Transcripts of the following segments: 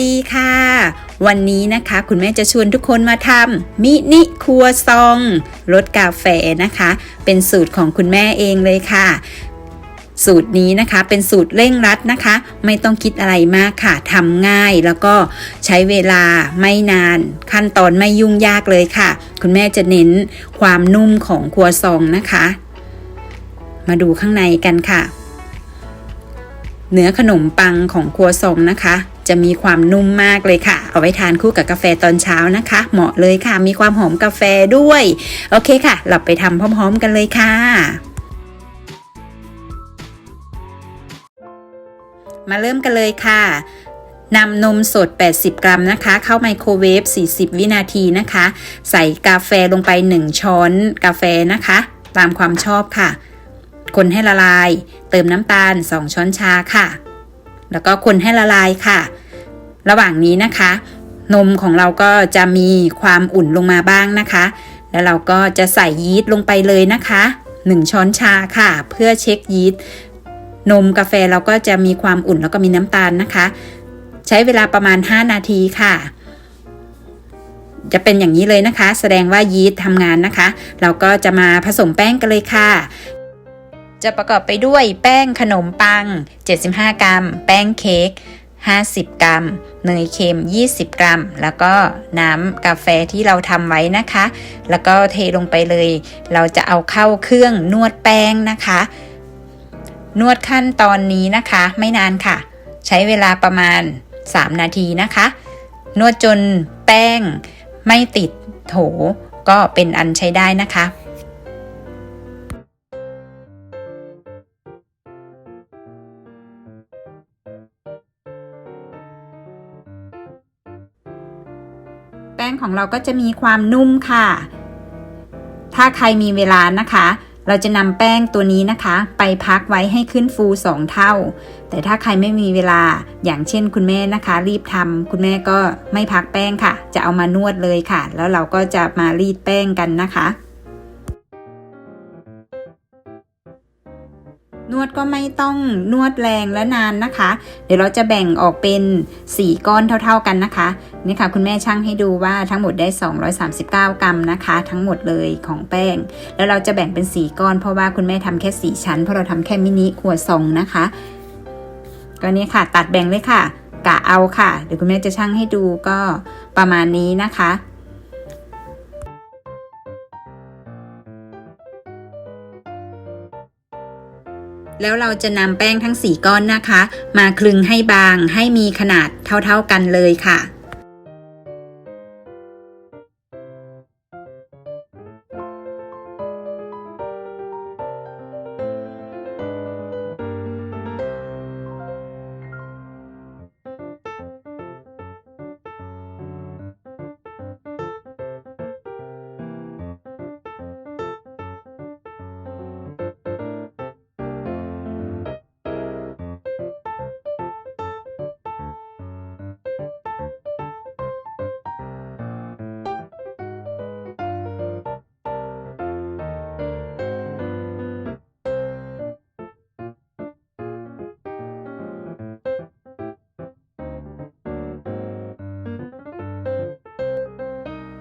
ดีค่ะ วันนี้นะคะคุณแม่จะชวนทุกคนมาทำมินิครัวซองรสกาแฟนะคะ เป็นสูตรของคุณแม่เองเลยค่ะสูตรนี้นะคะเป็นสูตรเร่งรัดนะคะ ไม่ต้องคิดอะไรมากค่ะทำง่ายแล้วก็ใช้เวลาไม่นาน ขั้นตอนไม่ยุ่งยากเลยค่ะ คุณแม่จะเน้นความนุ่มของครัวซองนะคะ มาดูข้างในกันค่ะ เนื้อขนมปังของครัวซองนะคะ จะมีความนุ่มมากเลยค่ะ เอาไว้ทานคู่กับกาแฟตอนเช้านะคะ เหมาะเลยค่ะ มีความหอมกาแฟด้วย โอเคค่ะ เราไปทำพร้อม ๆ กันเลยค่ะมาเริ่มกันเลยค่ะนำนมสด 80 กรัมนะคะ เข้าไมโครเวฟ 40 วินาทีนะคะ ใส่กาแฟลงไป 1 ช้อนกาแฟนะคะ ตามความชอบค่ะ คนให้ละลาย เติมน้ำตาล 2 ช้อนชาค่ะ แล้วก็คนให้ละลายค่ะ ระหว่างนี้นะคะ นมของเราก็จะมีความอุ่นลงมาบ้างนะคะ แล้วเราก็จะใส่ยีสต์ลงไปเลยนะคะ 1 ช้อนชาค่ะ เพื่อเช็คยีสต์นมกาแฟเราก็จะมีความอุ่นแล้วก็มีน้ำตาลนะคะ ใช้เวลาประมาณ 5 นาทีค่ะ จะเป็นอย่างนี้เลยนะคะ แสดงว่ายีสต์ทำงานนะคะ เราก็จะมาผสมแป้งกันเลยค่ะ จะประกอบไปด้วยแป้งขนมปัง 75 กรัม แป้งเค้ก 50 กรัม เนยเค็ม 20 กรัม แล้วก็น้ำกาแฟที่เราทำไว้นะคะ แล้วก็เทลงไปเลย เราจะเอาเข้าเครื่องนวดแป้งนะคะ นวดขั้นตอนนี้นะคะ ไม่นานค่ะ ใช้เวลาประมาณ 3 นาทีนะคะ นวดจนแป้งไม่ติดโถก็เป็นอันใช้ได้นะคะ แป้งของเราก็จะมีความนุ่มค่ะ ถ้าใครมีเวลานะคะ เราจะนำแป้งตัวนี้นะคะ ไปพักไว้ให้ขึ้นฟูสองเท่า แต่ถ้าใครไม่มีเวลาอย่างเช่นคุณแม่นะคะ รีบทำคุณแม่ก็ไม่พักแป้งค่ะ จะเอามานวดเลยค่ะ แล้วเราก็จะมารีดแป้งกันนะคะ นวดก็ไม่ต้องนวดแรงและนานนะคะ เดี๋ยวเราจะแบ่งออกเป็น 4 ก้อนเท่าๆกันนะคะ นี่ค่ะคุณแม่ช่างให้ดูว่าทั้งหมดได้ 239 กรัมนะคะ ทั้งหมดเลยของแป้ง แล้วเราจะแบ่งเป็น 4 ก้อนเพราะว่าคุณแม่ทำแค่ 4 ชั้น เพราะเราทำแค่มินิขวดซองนะคะ ก็นี่ค่ะ ตัดแบ่งเลยค่ะ กะเอาค่ะ เดี๋ยวคุณแม่จะช่างให้ดูก็ประมาณนี้นะคะ แล้วเราจะนำแป้งทั้ง 4 ก้อนนะคะ มาคลึงให้บางให้มีขนาดเท่าๆกันเลยค่ะ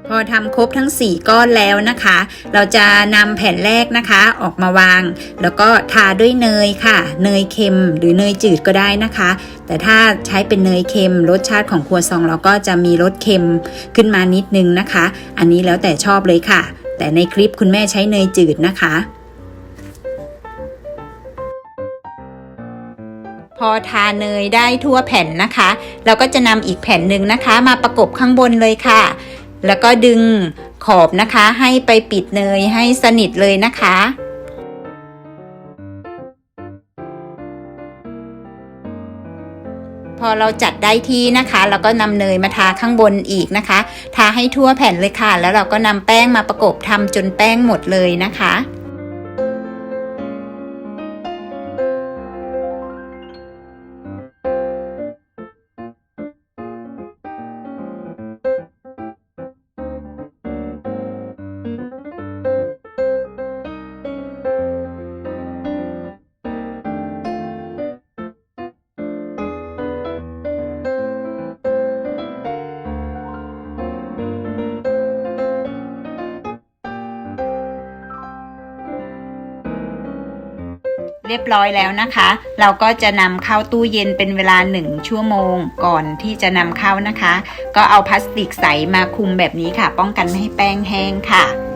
พอทำครบทั้ง 4 ก้อนแล้วนะคะ เราจะนำแผ่นแรกนะคะออกมาวาง แล้วก็ทาด้วยเนยค่ะ เนยเค็มหรือเนยจืดก็ได้นะคะ แต่ถ้าใช้เป็นเนยเค็มรสชาติของครัวซองเราก็จะมีรสเค็มขึ้นมานิดนึงนะคะ อันนี้แล้วแต่ชอบเลยค่ะ แต่ในคลิปคุณแม่ใช้เนยจืดนะคะพอทาเนยได้ทั่วแผ่นนะคะ เราก็จะนำอีกแผ่นหนึ่งนะคะ มาประกบข้างบนเลยค่ะ แล้วก็ดึงขอบนะคะให้ไปปิดเนยให้สนิทเลยนะคะพอเราจัดได้ที่นะคะเราก็นำเนยมาทาข้างบนอีกนะคะ ทาให้ทั่วแผ่นเลยค่ะ แล้วเราก็นำแป้งมาประกบทำจนแป้งหมดเลยนะคะ เรียบร้อยแล้วนะคะ เราก็จะนำเข้าตู้เย็นเป็นเวลา 1 ชั่วโมงก่อนที่จะนำเข้านะคะ ก็เอาพลาสติกใสมาคลุมแบบนี้ค่ะ ป้องกันไม่ให้แป้งแห้งค่ะ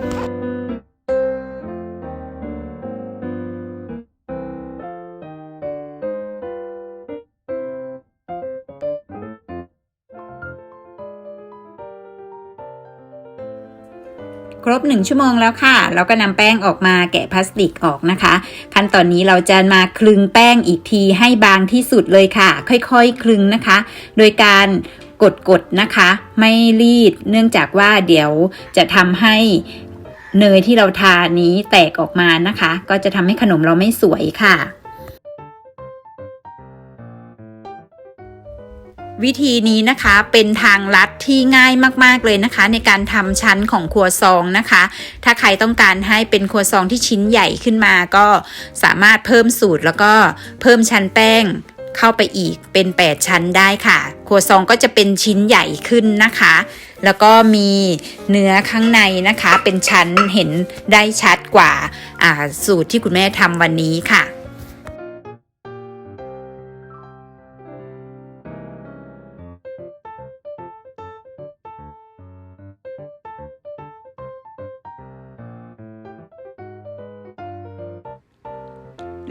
ครบ 1 ชั่วโมงแล้วค่ะ เราก็นำแป้งออกมาแกะพลาสติกออกนะคะ ขั้นตอนนี้เราจะมาคลึงแป้งอีกทีให้บางที่สุดเลยค่ะ ค่อยๆ คลึงนะคะ โดยการกดๆนะคะ ไม่รีด เนื่องจากว่าเดี๋ยวจะทำให้เนยที่เราทานี้แตกออกมานะคะ ก็จะทำให้ขนมเราไม่สวยค่ะ วิธีนี้นะคะเป็นทางลัดที่ง่ายมากๆเลยนะคะ ในการทำชั้นของครัวซองนะคะ ถ้าใครต้องการให้เป็นครัวซองที่ชิ้นใหญ่ขึ้นมา ก็สามารถเพิ่มสูตรแล้วก็เพิ่มชั้นแป้งเข้าไปอีกเป็น 8 ชั้นได้ค่ะ ครัวซองก็จะเป็นชิ้นใหญ่ขึ้นนะคะ แล้วก็มีเนื้อข้างในนะคะ เป็นชั้นเห็นได้ชัดกว่าอ่าสูตรที่คุณแม่ทำวันนี้ค่ะ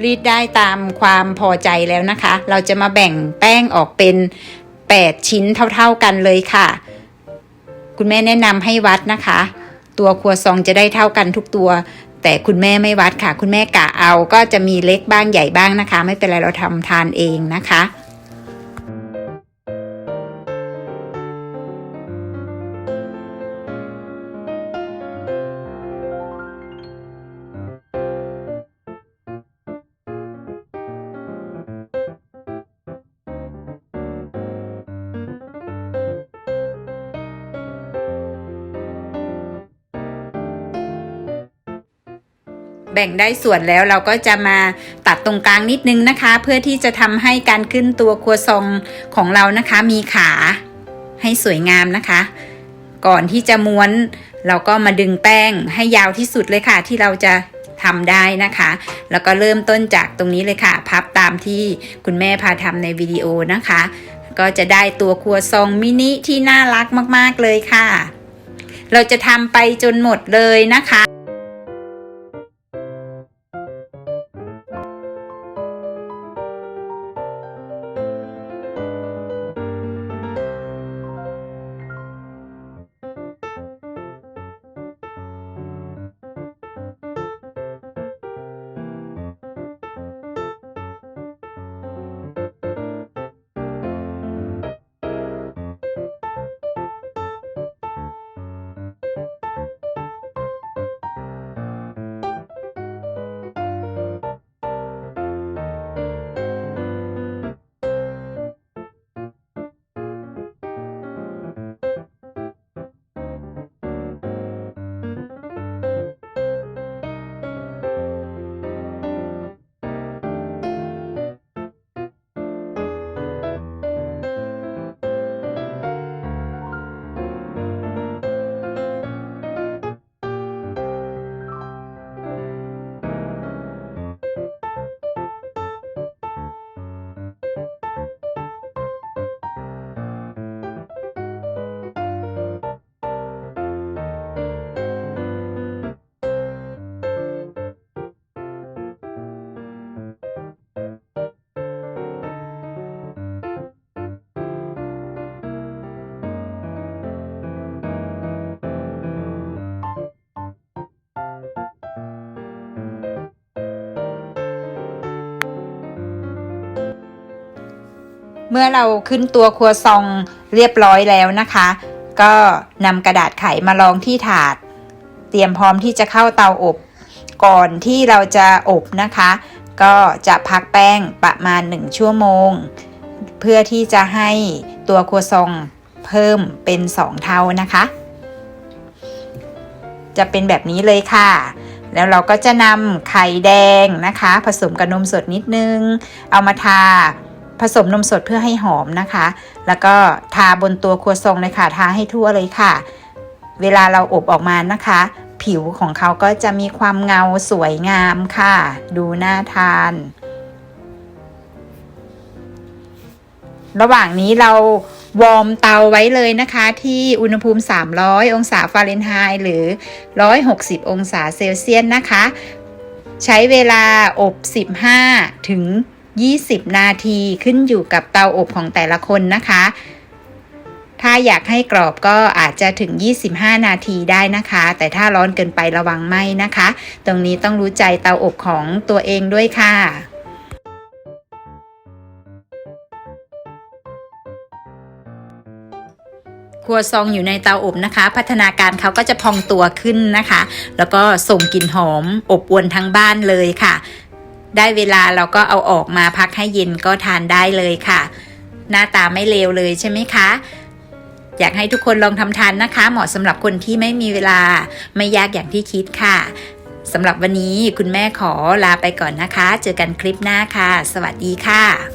รีดได้ตามความพอใจแล้วนะคะ เราจะมาแบ่งแป้งออกเป็น 8 ชิ้นเท่าๆกันเลยค่ะ คุณแม่แนะนำให้วัดนะคะ ตัวครัวซองจะได้เท่ากันทุกตัว แต่คุณแม่ไม่วัดค่ะ คุณแม่กะเอาก็จะมีเล็กบ้างใหญ่บ้างนะคะ ไม่เป็นไรเราทำทานเองนะคะ แบ่งได้ส่วนแล้วเราก็จะมาตัดตรงกลางนิดนึงนะคะ เพื่อที่จะทำให้การขึ้นตัวครัวซองของเรานะคะ มีขาให้สวยงามนะคะ ก่อนที่จะม้วน เราก็มาดึงแป้งให้ยาวที่สุดเลยค่ะ ที่เราจะทำได้นะคะ แล้วก็เริ่มต้นจากตรงนี้เลยค่ะ พับตามที่คุณแม่พาทำในวิดีโอนะคะ ก็จะได้ตัวครัวซองมินิที่น่ารักมากๆเลยค่ะ เราจะทำไปจนหมดเลยนะคะ เมื่อเราขึ้นตัวครัวซองเรียบร้อยแล้วนะคะ ก็นำกระดาษไขมารองที่ถาด เตรียมพร้อมที่จะเข้าเตาอบ ก่อนที่เราจะอบนะคะ ก็จะพักแป้งประมาณ 1 ชั่วโมง เพื่อที่จะให้ตัวครัวซองเพิ่มเป็น 2 เท่านะคะ จะเป็นแบบนี้เลยค่ะ แล้วเราก็จะนำไข่แดงนะคะ ผสมกับนมสดนิดนึง เอามาทา ผสมนมสดเพื่อให้หอมนะคะ แล้วก็ทาบนตัวครัวซองเลยค่ะ ทาให้ทั่วเลยค่ะ เวลาเราอบออกมานะคะ ผิวของเขาก็จะมีความเงาสวยงามค่ะ ดูน่าทาน ระหว่างนี้เราวอร์มเตาไว้เลยนะคะ ที่อุณหภูมิ 300 องศาฟาเรนไฮต์หรือ 160 องศาเซลเซียสนะคะ ใช้เวลาอบ 15 ถึง 20 นาทีขึ้นอยู่กับเตาอบของแต่ละคนนะคะ ถ้าอยากให้กรอบก็อาจจะถึง 25 นาทีได้นะคะ แต่ถ้าร้อนเกินไประวังไหมนะคะ ตรงนี้ต้องรู้ใจเตาอบของตัวเองด้วยค่ะครัวซองอยู่ในเตาอบนะคะ พัฒนาการเขาก็จะพองตัวขึ้นนะคะ แล้วก็ส่งกลิ่นหอมอบอวนทั้งบ้านเลยค่ะ ได้เวลาเราก็เอาออกมาพักให้เย็นก็ทานได้เลยค่ะ หน้าตาไม่เลวเลยใช่ไหมคะ อยากให้ทุกคนลองทำทานนะคะ เหมาะสำหรับคนที่ไม่มีเวลาไม่ยากอย่างที่คิดค่ะสำหรับวันนี้คุณแม่ขอลาไปก่อนนะคะ เจอกันคลิปหน้าค่ะ สวัสดีค่ะ